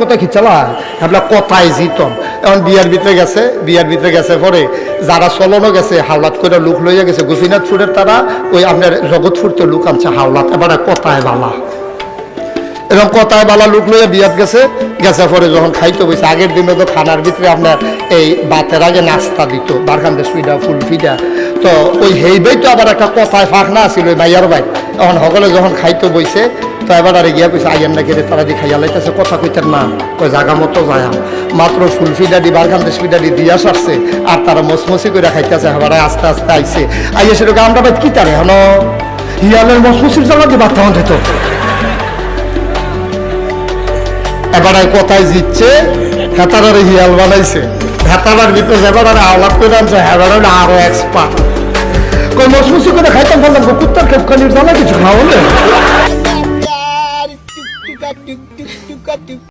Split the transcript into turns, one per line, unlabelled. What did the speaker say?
কথা কি চালা? আমরা কথায় জিতম। এখন বিয়ার ভিতরে গেছে, বিয়ার ভিতরে গেছে পরে যারা চলনো গেছে, হাওলাত করে লোক লইয়া গেছে গোপীনাথপুরের তারা, ওই আপনার জগৎপুর তো লোক আনছে হাওলাত। এবারে কথায় বালা। এবং কথায় বালা লোক লইয়া বিয়াত গেছে গেছে পরে যখন খাইতে বসে আগের দিনে তো খানার ভিতরে আপনার এই বাতের আগে নাস্তা দিত বারখান্দে সুইডা, ফুল ফিডা। তো ওই হেইবেই তো আবার একটা কথায় ফাঁকনা আছিল, ওই মাইয়ার ভাই। এখন সকলে যখন খাইতে বইছে, তো এবার আর গিয়া কইছে আইয়ান না কেটে তারা দি খাইয়া লাইতেছে, কথা কইতেন না। ওই জাগা মতো যায় মাত্র ফুল ফিডা দি বারখান্দে সুইডা দি দিয়া সারছে, আর তারা মসমসি করে খাইতেছে এবার আস্তে আস্তে আইছে। আইয়া সেটাকে আমরা ভাই কি তারে, হন? হিয়ালের মসমসির জায়গা দিয়ে বার্তা হতে তো এবার আর কোথায় জিতছে হেতারার হিয়াল বানাইছে। হেতারার ভিতরে এবার আওলাদ করে আনছে, হেবার আরও এক্সপার্ট কই মসমসি করে খাইতাম বললাম কুত্তার খেপখানির জানা কিছু খাওয়ালে